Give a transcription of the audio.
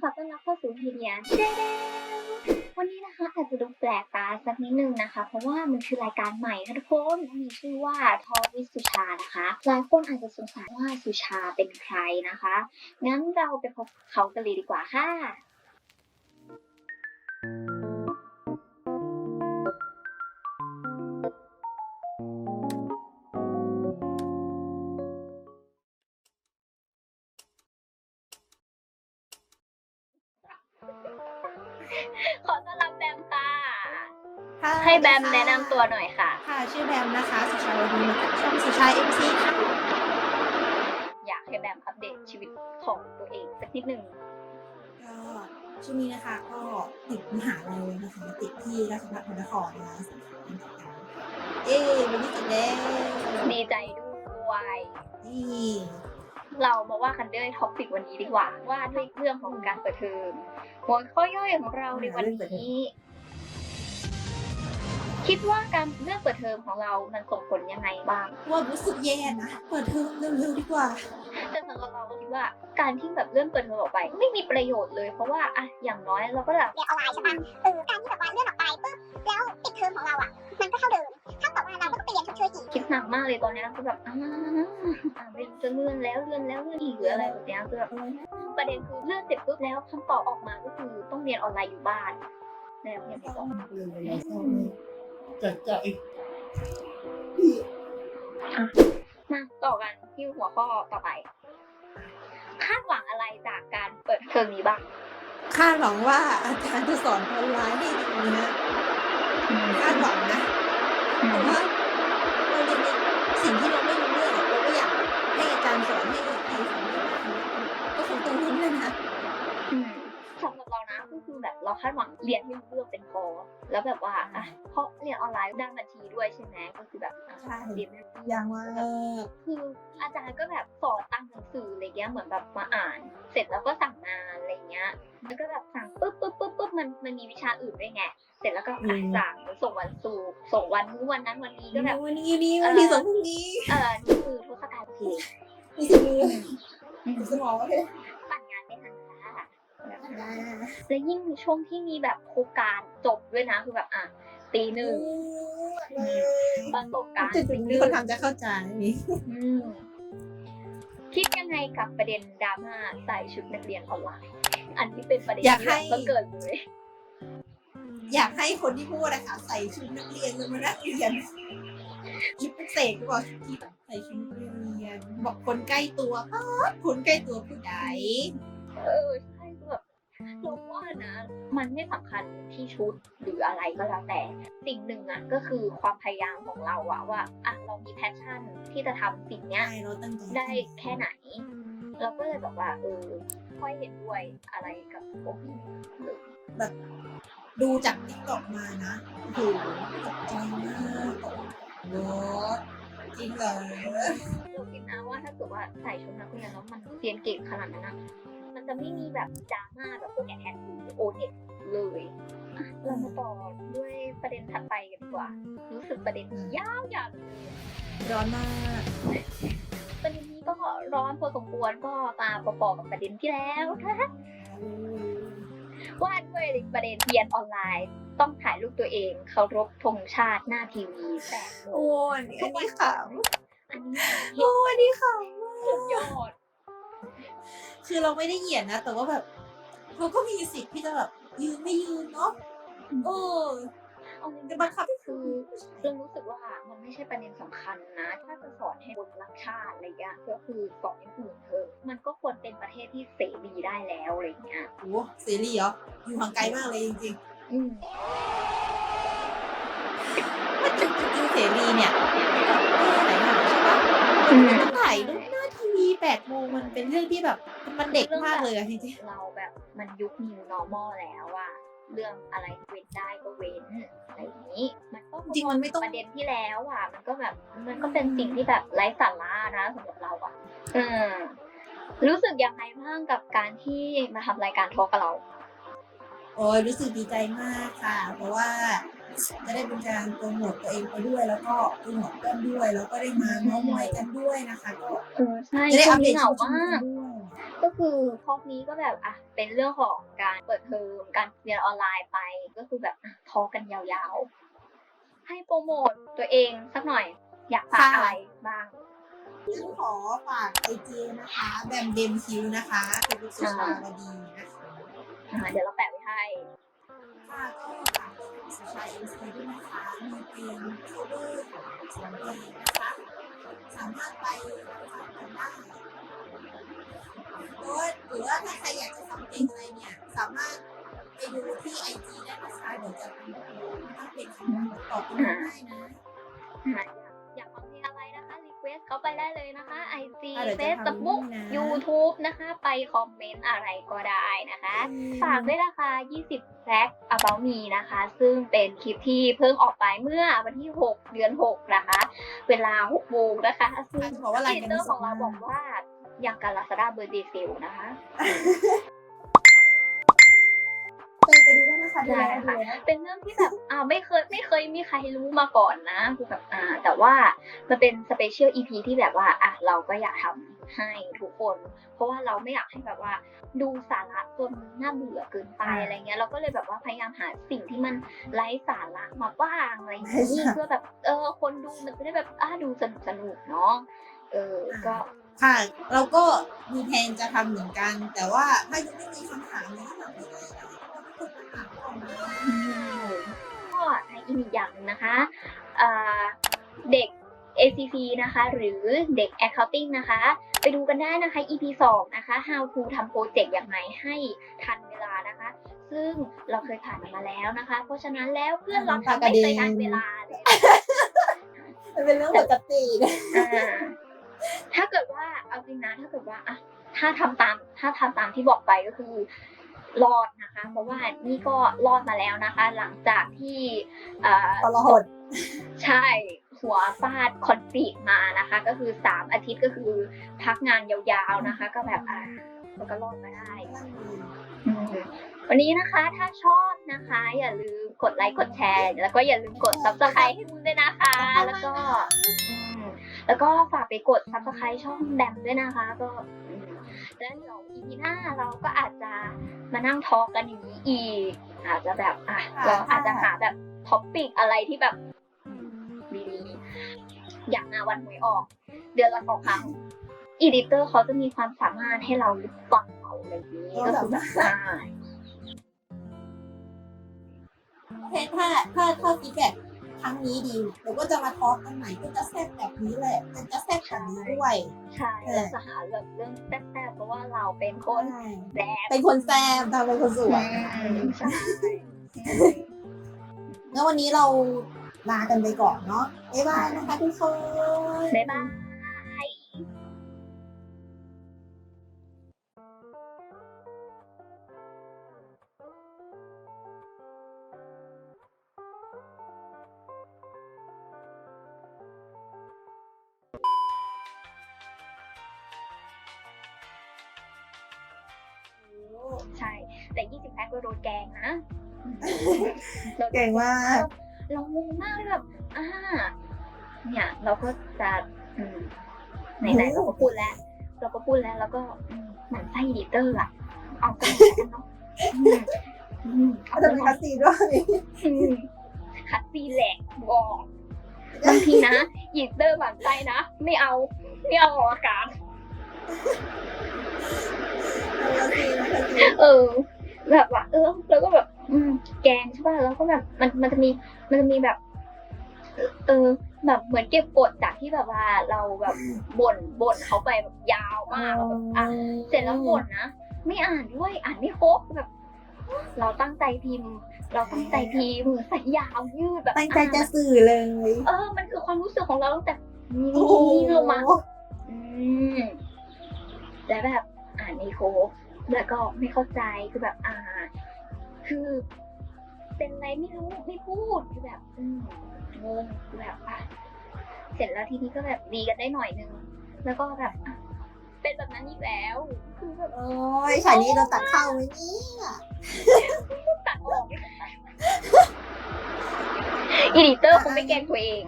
ค่ะต้อนรับเข้าสู่ทีเดียเจ๊วันนี้นะคะอาจจะดูแปลกตาสักนิดนึงนะคะ เพราะว่ามันคือรายการใหม่ค่ะทุกคนมีชื่อว่าทอวิสุชานะคะหลายคนอาจจะสงสัยว่าสุชาเป็นใครนะคะ งั้นเราไปพบเขากันเลยดีกว่าค่ะ ขอต้อนรับแบมค่ะค่ะให้แบมสวัสดีแนะค่นำตัวหน่อยค่ะ ค่ะ ชื่อแบมนะคะสุชาวดีมาจากช่องสุชาเอ็มซีค่ะ อยากให้แบมอัปเดตชีวิตของตัวเองสักนิดหนึ่งก็ช่วงนี้นะคะก็ติดมหาลัยนะคะติดที่ราชภัฏพระนครนะคะสาขาการจัดการเอ๊วันนี้ติดแล้วดีใจด้วยนี่เรามาว่ากันด้วยท็อปิกวันนี้ดีกว่า ว่าด้วยเรื่องของการเปิดเทอม หัวข้อย่อยของเราในวันนี้ คิดว่าการเรื่องเปิดเทอมของเรามันส่งผลยังไงบ้างว่ารู้สึกแย่นะเปิดเทอมเร็วๆดีกว่าแต่สำหรับเราก็คิดว่าการที่แบบเลื่อนเปิดเทอมออกไป ไม่มีประโยชน์เลยเพราะว่าอะอย่างน้อยเราก็แบบเรียนออนไลน์ใช่ปะเออการที่แบบว่าเลื่อนออกไปปุ๊บแล้วปิดเทอมของเราอะ มันก็เท่าเดิมเท่ากับว่าเราก็ต้องไปเรียนชดเชยอีกคิดหนักมากเลยตอนเนี้ยคือแบบอ่าอ่าไม่รู้จะเลื่อนแล้วเลื่อนแล้วเลื่อนอีกหรืออะไรแบบเนี้ยคือแบบ ประเด็นคือเลื่อนเสร็จปุ๊บแล้วคำตอบออกมาก็คือต้องเรียนออนไลน์อยู่บ้านแล้วยังไม่เศต้องมากเลยเราเศร้ามากจัดใจมาต่อกันที่หัวข้อต่อไปคาดหวังอะไรจากการเปิดเทอมนี้บ้างคาดหวังว่าอาจารย์จะสอนออนไลน์ได้ดีนะคาดหวังนะเพราะว่าเรียนในสิ่งที่เราไม่รู้เรื่องอะเราก็อยากให้อาจารย์สอนให้ดีที่สุดก็คงต้องรู้ด้วยนะ อืมสำหรับเรานะก็คือแบบ เราคาดหวังเรียนให้รู้เรื่องเป็นพอแล้วแบบว่าอะเพราะเรียนออนไลน์ด้านบัญชีด้วยใช่ไหมก็คือแบบอะใช่เรียนไม่รู้เรื่องยังว่าคืออาจารย์ก็แบบสอนตามหนังสืออะไรเงี้ยเหมือนแบบมาอ่าน เสร็จแล้วก็สั่งงานอะไรเงี้ยแล้วก็แบบสั่งปุ๊บปุ๊บปุ๊บปุ๊บมันมันมีวิชาอื่นด้วยไงเสร็จแล้วก็อะสั่งส่งวันศุกร์ส่งวันนู้นวันนั้นวันนี้ก็แบบวันนี้นี่วันที่สองพรุ่งนี้เออนี่คือเทศกาลเพลงมีสมือมีสมองเลย แบบอ่าและยิ่งในช่วงที่มีแบบโครงการจบด้วยนะคือแบบอะตีหนึ่งประสบการณ์จุดตีหนี้นึ่งคนทำจะเข้าใจนี่อืมคิดยังไงกับประเด็นดราม่าใส่ชุดนักเรียนออนไลน์ อันนี้เป็นประเด็นที่แบบต้องเกิดเลยอยากให้คนที่พูดนะคะใส่ชุดนักเรียนเลยมานักเรียนชุดพิเศษก็บอกที่ใส่ชุดนักเรียน บอกคนใกล้ตัวป๊าดคนใกล้ตัวผู้ใดเออใช่คือแบบ เราว่านะ มันไม่สำคัญที่ชุดหรืออะไรก็แล้วแต่ สิ่งหนึ่งอะก็คือความพยายามของเราอะว่าอะเรามีแพชชั่นที่จะทำสิ่งเนี้ยใช่เราตั้งใจได้แค่ไหน เราก็เลยแบบว่าเออค่อยเห็นด้วยอะไรกับพวกนี้เลยดูจากติ๊กต็อกมานะโอ้โหตกใจมากโอ้จริงเหรอเราคิดนะว่าถ้าเกิดว่าใส่ชุดนักเรียนแล้วมันเรียนเก่งขนาดนั้นนะมัน จะไม่มีแบบดราม่าแบบพวกแอนแอนโอเน็ตเลยอะเรามาต่อด้วยประเด็นถัดไปกันดีกว่า รู้สึกประเด็นนี้ยาวยาวเลยร้อนมากประเด็นนี้ก็ร้อนพอสมควรก็มาประกอบกับประเด็นที่แล้วนะคะว่าด้วยประเด็นเรียนออนไลน์ ต้องถ่ายรูปตัวเองเคารพธงชาติหน้าทีวีแปดโมโอ้งอันนี้อันนี้ขอันนี้ำโอ้อันนี้ขำสุดยอด คือเราไม่ได้เหยียดนะ แต่ว่าแบบเขาก็มีสิทธิ์ที่จะแบบยืนไม่ยืนเนาะเออเอาจริงจะๆบังคับให้คืคืออเรารู้สึกว่ามันไม่ใช่ประเด็นสำคัญนะ ถ้าจะสอนให้คนรักชาติอะไรเงี้ยก็คือสอนอย่างอื่นเถอะมันก็ควรเป็นประเทศที่เสรีได้แล้วอะไรเงี้ยโอ้เสรีเหรออยู่ห่างไกลมากเลยจริงอืมๆว่าจริงๆเสรีเนี่ยไหนหาใช่ปะ เป็นเรื่องที่แบบมันเด็กมากเลยอะจริงเราแบบมันยุค new normal แล้วอะเรื่องอะไรเว้นได้ก็เว้นอะไรอย่างนี้ มันก็จริงๆมันไม่ต้องประเด็นที่แล้วอะมันก็แบบมันก็เป็นสิ่งที่แบบไร้สาระนะสำหรับเราอะเออรู้สึกยังไงบ้างกับการที่มาทำรายการทอล์กกับเรา โอ้ยรู้สึกดีใจมากค่ะ เพราะว่าจะได้เป็นการโปรโมทตัวเองไปด้วย แล้วก็โปรโมทเพื่อนด้วย แล้วก็ได้มาเม้าท์มอยกันด้วยนะคะ ก็เออใช่จะได้ช่อัวปงเดนี้ตเหงาชีวิตมาก ด้วยก็คือพอกนี้ก็แบบอะเป็นเรื่องของการเปิดเทอมการเรียนออนไลน์ไป ก็คือแบบอะทอล์กกันยาวๆ ให้โปรโมทตัวเองสักหน่อยอยากฝากอะไรบ้างฉันขอฝากไอจีนะคะ แบมเดมคิวนะคะเป็นลูกสุชาวดีนะคะ อ่าเดี๋ยวเราแปะไว้ให้ค่ะก็ฝาก สุชาเอ็มซีด้วยนะคะมีเพลงโคเวอร์ของสองเพลงนะคะสามารถไปฟังกันได้หรือว่าหรือว่าถ้าใครอยากจะฟังเพลงอะไรเนี่ย สามารถไปดูที่ไอจีได้นะคะเดี๋ยวจะทำถ้าเป็นคำว่าตอบกันได้นะ สเขาไปได้เลยนะคะ IG อะเดี๋ยวจะ Facebook ทำให้นะ YouTube นะคะ ไปคอมเมนต์อะไรก็ได้นะคะ ฝากด้วยนะคะ 20 Fact About Me นะคะ ซึ่งเป็นคลิปที่เพิ่งออกไปเมื่อวันที่ 6 เดือน 6 นะคะ เวลา6โมงนะคะ ซึ่งอะบอกว่าไลน์อีกันเตอไม่ร์ส่ของงเรามาบอกว่า อย่างกับ Lazada Birthday Sale นะคะ ไปไปดูได้นะคะดูได้ได้ ค่ะดูได้เป็นเรื่องที่แบบอ่าไม่เคยไม่เคยมีใครรู้มาก่อนนะคือแบบอ่า แต่ว่ามันเป็นสเปเชียลอีพีที่แบบว่าอะเราก็อยากทำให้ทุกคน เพราะว่าเราไม่อยากให้แบบว่า ดูสาระจนน่าเบื่อเกินไปอะไรเงี้ยเราก็เลยแบบว่าพยายามหาสิ่งที่มันไร้สาระมาบ้างอะไรอย่างนี้เพื่อแบบเออคนดูมันจะได้แบบอ่าดูสนุกสนุกเนาะเออก็ค่ะเราก็มีแผนจะทำเหมือนกัน แต่ว่าถ้ายังไม่มีคำถามเนี่ยแบบไม่ได้ อีกอย่างหนึงนะคะอ่าเด็ก ACC นะคะ หรือเด็ก Accounting นะคะ ไปดูกันได้นะคะ EP 2 นะคะ How to ทำโปรเจกต์อย่างไรให้ทันเวลานะคะ ซึ่งเราเคยผ่านมันมาแล้วนะคะ เพราะฉะนั้นแล้วเพื่อนเราทำไม่เคยทันเวลาเลยมันเป็นเรื่องปกตินะอ่าถ้าเกิดว่าเอาจริงนะถ้าเกิดว่าอะถ้าทำตามถ้าทำตามที่บอกไปก็คือ รอดนะคะ เพราะว่านี่ก็รอดมาแล้วนะคะ หลังจากที่อ่าตลอดใช่หัวฟาดคอนกรีตมานะคะ ก็คือสามอาทิตย์ก็คือพักงานยาวๆนะคะ ก็แบบอ่ามันก็รอดมาได้อืมวันนี้นะคะถ้าชอบนะคะ อย่าลืมกดไลค์กดแชร์ แล้วก็อย่าลืมกด subscribe ให้มุนด้วยนะคะ แล้วก็อืมแล้วก็ฝากไปกด subscribe ช่องแบมด้วยนะคะ ก็อืม แล้วเดี๋ยวอีพีหน้าเราก็อาจจะมานั่งทอล์กกันอย่างนี้อีก อาจจะแบบอะเราอาจจะหาแบบท็อปปิกอะไรที่แบบดีๆอย่างงานวันหวยออก เดือนละสองครั้งอีดิเตอร์เขาจะมีความสามารถให้เราหรือเปล่าอะไรอย่างนี้ก็คือแบบอ่าโอเคถ้าถ้าถ้าฟีดแบ็ก รั้งนี้ดีเดี๋ยวก็จะมาทอล์กกันใหม่ก็จะแซ่บแบบนี้แหละมันจะแซ่บแบบนี้ด้วย ใช่เราจะหาแบบเรื่องแซ่บๆเพราะว่าเราเป็นคนแซ่บเป็นคนแซ่บทำเป็นคนสวย ใช่งั้นวันนี้เราลากันไปก่อนเนาะบ๊ายบายนะคะทุกคน บ๊ายบาย ใช่แต่20แพ็คก็โดนแกงนะโดนเก่งมากเรางงมากเลยแบบอ่าเนี่ยเราก็จะอืมไหนๆเราก็พูดแล้ว เราก็พูดแล้วแล้วก็อืมเหมือนไส้ดีเตอร์อะเอากันหน่อยแล้วกันเนาะอืมอืมเอาจะกันมีหน่คัอยสซีด้วยอืมคัดซีแหลกบอกบางทีนะอีเตอร์หวานใจนะ ไม่เอา ไม่เอาออกอากาศคัสซีนะคัสซีเออ แบบว่าเออแล้วก็แบบ อืม แกงใช่ป่ะแล้วก็แบบมันมันจะมีมันจะมีแบบ เออแบบเหมือนเก็บกดจากที่แบบว่าเราแบบบ่นบ่นเขาไปแบบยาวมากแล้วแบบอะเสร็จแล้วบ่นนะไม่อ่านด้วยอ่านไม่ครบแบบ เราตั้งใจพิมพ์ เราตั้งใจพิมพ์ใส่ยาวยืดแบบตั้งใจจะสื่อเลย เออ มันคือความรู้สึกของเราตั้งแต่นีโอ้โห่ลงมาอืมแล้วแบบอ่านไม่ครบ แล้วก็ไม่เข้าใจคือแบบอ่า คือเป็นอะไรไม่รู้ไม่พูดคือแบบ อืมงงคือแบบอะเสร็จแล้วทีนี้ก็แบบดีกันได้หน่อยนึงแล้วก็แบบอะเป็นแบบนั้นอีกแล้วคือแบบโอ้ยฉากนี้เราตัดเข้าไหมเนี่ยตัดออกอีดิเตอร์คงไม่แกล้งตัวเอง